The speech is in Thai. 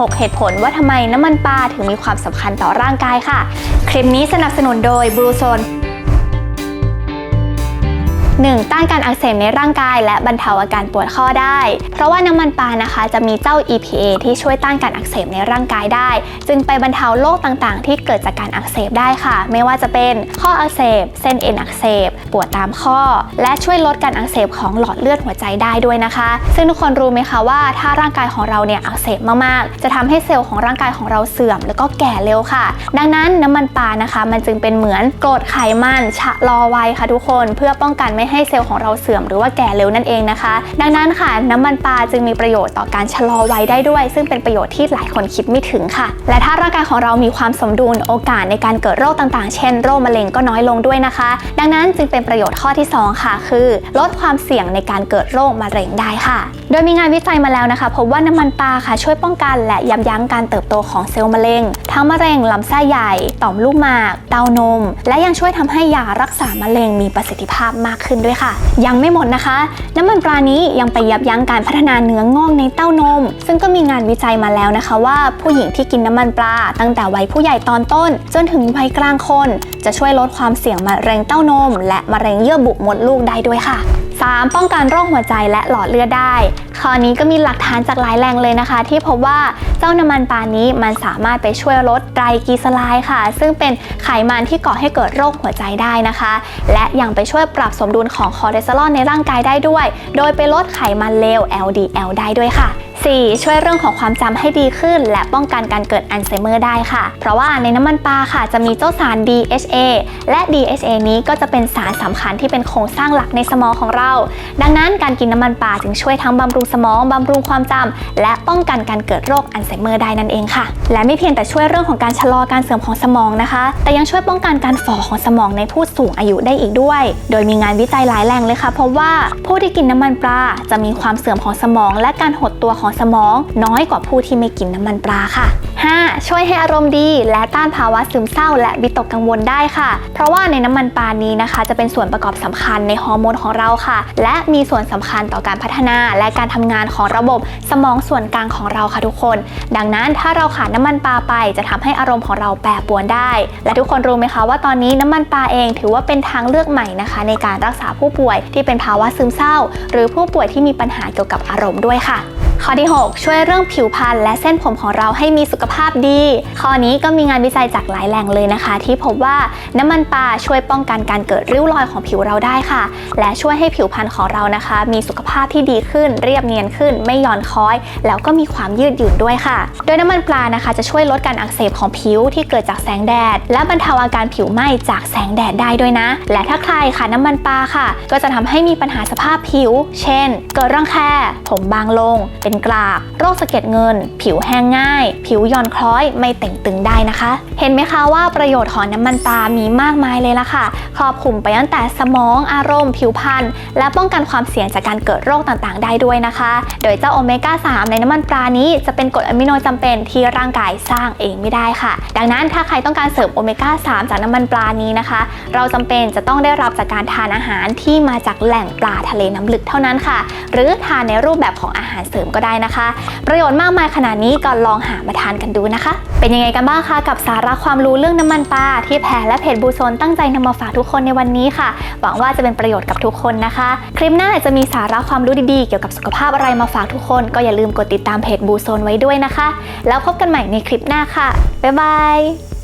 6 เหตุผลว่าทำไมน้ำมันปลาถึงมีความสำคัญต่อร่างกายค่ะ คลิปนี้สนับสนุนโดยบลูโซน 1. ต้านการอักเสบในร่างกาย และบรรเทาอาการปวดข้อได้ เพราะว่าน้ำมันปลานะคะจะมีเจ้า EPA ที่ช่วยต้านการอักเสบในร่างกายได้ จึงไปบรรเทาโรคต่างๆ ที่เกิดจากการอักเสบได้ค่ะ ไม่ว่าจะเป็นข้ออักเสบ เส้นเอ็นอักเสบ ปวดตามข้อ และช่วยลดการอักเสบของหลอดเลือดหัวใจได้ด้วยนะคะ ซึ่งทุกคนรู้ไหมคะว่าถ้าร่างกายของเราเนี่ยอักเสบมากๆ จะทำให้เซลล์ของร่างกายของเราเสื่อม แล้วก็แก่เร็วค่ะ ดังนั้นน้ำมันปลานะคะ มันจึงเป็นเหมือนกรดไขมันชะลอวัยค่ะทุกคนเพื่อป้องกันไม่ให้เซลล์ของเราเสื่อมหรือว่าแก่เร็วนั่นเองนะคะ ดังนั้นค่ะ น้ำมันปลาจึงมีประโยชน์ต่อการชะลอวัยได้ด้วย ซึ่งเป็นประโยชน์ที่หลายคนคิดไม่ถึงค่ะ และถ้าร่างกายของเรามีความสมดุลโอกาสในการเกิดโรคต่างๆ เช่นโรคมะเร็งก็น้อยลงด้วยนะคะ ดังนั้นจึงเป็นประโยชน์ข้อที่สองค่ะ คือ ลดความเสี่ยงในการเกิดโรคมะเร็งได้ค่ะ โดยมีงานวิจัยมาแล้วนะคะพบว่าน้ำมันปลาค่ะช่วยป้องกัน และยับยั้งการเติบโตของเซลล์มะเร็ง ทั้งมะเร็งลำไส้ใหญ่ต่อมลูกหมากเต้านม และยังช่วยทำให้ยารักษามะเร็งมีประสิทธิภาพมากขึ้นด้วยค่ะ ยังไม่หมดนะคะ น้ำมันปลานี้ยังไปยับยั้งการพัฒนาเนื้องอกในเต้านม ซึ่งก็มีงานวิจัยมาแล้วนะคะ ว่าผู้หญิงที่กินน้ำมันปลา ตั้งแต่วัยผู้ใหญ่ตอนต้น จนถึงวัยกลางคน จะช่วยลดความเสี่ยงมะเร็งเต้านม และมะเร็งเยื่อบุมดลูกได้ด้วยค่ะ 3. ป้องกันโรคหัวใจและหลอดเลือดได้ ข้อนี้ก็มีหลักฐานจากหลายแหล่งเลยนะคะ ที่พบว่าเจ้าน้ำมันปลานี้มันสามารถไปช่วยลดไตรกลีเซอไรด์ค่ะ ซึ่งเป็นไขมันที่ก่อให้เกิดโรคหัวใจได้นะคะ และยังไปช่วยปรับสมดุลของคอเลสเตอรอลในร่างกายได้ด้วย โดยไปลดไขมันเลว LDL ได้ด้วยค่ะ 4. ช่วยเรื่องของความจำให้ดีขึ้น และป้องกันการเกิดอัลไซเมอร์ได้ค่ะ เพราะว่าในน้ำมันปลาค่ะ จะมีเจ้าสาร DHA และ DHA นี้ก็จะเป็นสารสำคัญที่เป็นโครงสร้างหลักในสมองของเรา ดังนั้นการกินน้ำมันปลาจึงช่วยทั้งบำรุงสมองบำรุงความจำและป้องกันการเกิดโรคอัลไซเมอร์ได้นั่นเองค่ะ และไม่เพียงแต่ช่วยเรื่องของการชะลอการเสื่อมของสมองนะคะ แต่ยังช่วยป้องกันการฝ่อของสมองในผู้สูงอายุได้อีกด้วย โดยมีงานวิจัยหลายแหล่งเลยค่ะพบว่าผู้ที่กินน้ำมันปลาจะมีความเสื่อมของสมอง และการหดตัวของสมอง น้อยกว่าผู้ที่ไม่กินน้ำมันปลาค่ะ 5. ช่วยให้อารมณ์ดี และต้านภาวะซึมเศร้า และวิตกกังวลได้ค่ะ เพราะว่าในน้ำมันปลานี้นะคะ จะเป็นส่วนประกอบสำคัญในฮอร์โมนของเราค่ะ และมีส่วนสำคัญต่อการพัฒนา และการทำงานของระบบสมองส่วนกลางของเราค่ะทุกคน ดังนั้นถ้าเราขาดน้ำมันปลาไป จะทำให้อารมณ์ของเราแปรปรวนได้ และทุกคนรู้ไหมคะว่าตอนนี้น้ำมันปลาเองถือว่าเป็นทางเลือกใหม่นะคะ ในการรักษาผู้ป่วยที่เป็นภาวะซึมเศร้า หรือผู้ป่วยที่มีปัญหาเกี่ยวกับอารมณ์ด้วยค่ะ ข้อที่ 6 ช่วยเรื่องผิวพรรณและเส้นผมของเราให้มีสุขภาพดี ข้อนี้ก็มีงานวิจัยจากหลายแหล่งเลยนะคะ ที่พบว่าน้ำมันปลาช่วยป้องกันการเกิดริ้วรอยของผิวเราได้ค่ะ และช่วยให้ผิวพรรณของเรานะคะ มีสุขภาพที่ดีขึ้น เรียบเนียนขึ้น ไม่หย่อนคล้อย แล้วก็มีความยืดหยุ่นด้วยค่ะ โดยน้ำมันปลานะคะ จะช่วยลดการอักเสบของผิวที่เกิดจากแสงแดด และบรรเทาอาการผิวไหม้จากแสงแดดได้ด้วยนะ และถ้าใครค่ะน้ำมันปลาค่ะ ก็จะทำให้มีปัญหาสภาพผิว เช่น เกิดรังแคผมบางลงเป็นกลาก โรคสะเก็ดเงิน ผิวแห้งง่าย ผิวย่อนคล้อยไม่เต่งตึงได้นะคะ เห็นไหมคะว่าประโยชน์ของน้ำมันปลามีมากมายเลยล่ะค่ะ ครอบคลุมไปตั้งแต่สมองอารมณ์ ผิวพรรณและป้องกันความเสี่ยงจากการเกิดโรคต่างๆ ได้ด้วยนะคะ โดยเจ้าโอเมก้า 3 ในน้ำมันปลานี้จะเป็นกรดอะมิโนจำเป็นที่ร่างกายสร้างเองไม่ได้ค่ะ ดังนั้นถ้าใครต้องการเสริมโอเมก้า 3 จากน้ำมันปลานี้นะคะ เราจำเป็นจะต้องได้รับจากการทานอาหารที่มาจากแหล่งปลาทะเลน้ำลึกเท่านั้นค่ะ หรือทานในรูปแบบของอาหารเสริมก็ได้นะคะ ประโยชน์มากมายขนาดนี้ก็ลองหามาทานกันดูนะคะ เป็นยังไงกันบ้างคะกับสาระความรู้เรื่องน้ำมันปลาที่แพรและเพจบูโซนตั้งใจนำมาฝากทุกคนในวันนี้ค่ะ หวังว่าจะเป็นประโยชน์กับทุกคนนะคะ คลิปหน้าจะมีสาระความรู้ดีๆ เกี่ยวกับสุขภาพอะไรมาฝากทุกคน ก็อย่าลืมกดติดตามเพจบูโซนไว้ด้วยนะคะ แล้วพบกันใหม่ในคลิปหน้าค่ะบ๊ายบาย